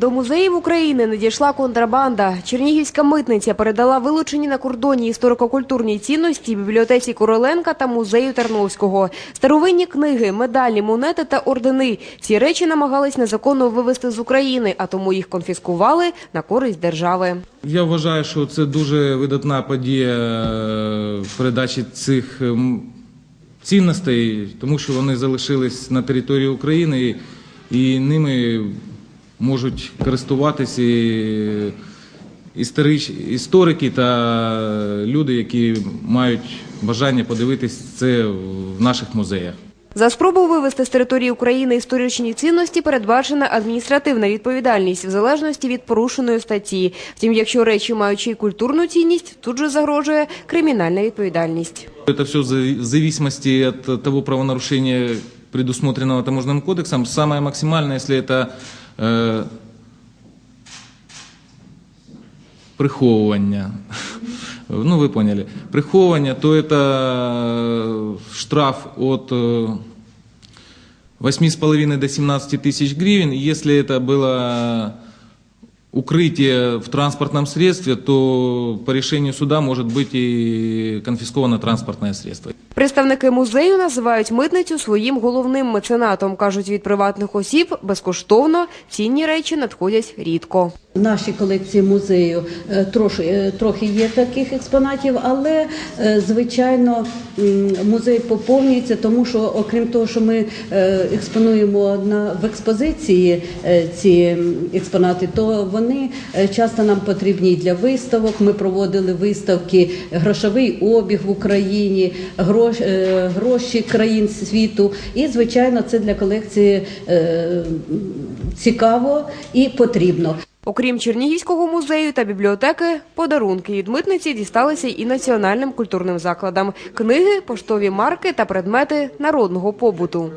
До музеїв України надійшла контрабанда. Чернігівська митниця передала вилучені на кордоні історико-культурні цінності бібліотеці Короленка та музею Тарновського. Старовинні книги, медалі, монети та ордени. Ці речі намагались незаконно вивезти з України, а тому їх конфіскували на користь держави. Я вважаю, що це дуже видатна подія е, передачі цих ем, цінностей, тому що вони залишились на території України і ними можуть користуватися і історич, історики та люди, які мають бажання подивитись це в наших музеях. За спробу вивезти з території України історичні цінності передбачена адміністративна відповідальність в залежності від порушеної статті. Втім, якщо речі мають ще культурну цінність, тут же загрожує кримінальна відповідальність. Это все в зави- в зависимости от того правонарушения, предусмотренного таможенным кодексом. Самое максимальное, если это э, приховування. Ну, ви поняли. Приховування, то это э, штраф от э, 8,5 до 17 тысяч гривен. Если это было укрытие в транспортном средстве, то по решению суда может быть и конфисковано транспортное средство. Представники музею називають митницю своїм головним меценатом. Кажуть, від приватних осіб безкоштовно цінні речі надходять рідко. В нашій колекції музею е, трошки, е, трохи є таких експонатів, але е, звичайно музей поповнюється, тому що окрім того, що ми експонуємо на в експозиції ці експонати, то вони часто нам потрібні для виставок. Ми проводили виставки грошовий обіг в Україні, грош, гроші країн світу. І звичайно, це для колекції цікаво і потрібно. Окрім Чернігівського музею та бібліотеки, подарунки від митниці дісталися і національним культурним закладам: книги, поштові марки та предмети народного побуту.